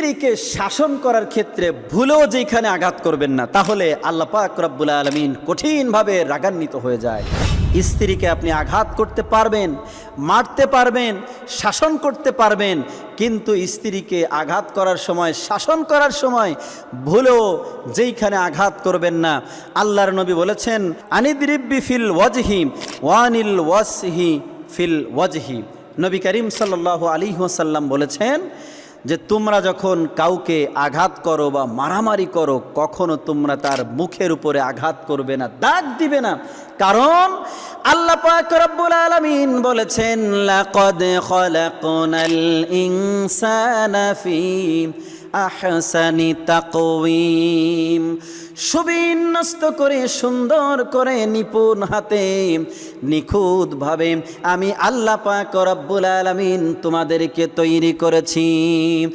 স্ত্রীকে শাসন করার ক্ষেত্রে ভুলেও যেখানে আঘাত করবেন না, তাহলে আল্লাহ পাক রব্বুল আলমিন কঠিনভাবে রাগান্বিত হয়ে যায়। স্ত্রীকে আপনি আঘাত করতে পারবেন, মারতে পারবেন, শাসন করতে পারবেন, কিন্তু স্ত্রীকে আঘাত করার সময়, শাসন করার সময় ভুলেও যেইখানে আঘাত করবেন না, আল্লাহর নবী বলেছেন আনিদ্রিব্বি ফিল ওয়াজহি, ওয়ানিল ওয়াসহি ফিল ওয়াজহি। নবী করিম সাল্লাহ আলী ওসাল্লাম বলেছেন যে তোমরা যখন কাউকে আঘাত করো বা মারামারি করো, কখনো তোমরা তার মুখের উপরে আঘাত করবে না, দাগ দিবে না। কারণ আল্লাহ পাক রব্বুল আলামিন বলেছেন সুবিন্যস্ত করে, সুন্দর করে, নিপুণ হাতে, নিখুঁতভাবে আমি আল্লাহ পাক রব্বুল আলামিন তোমাদেরকে তৈরি করেছি।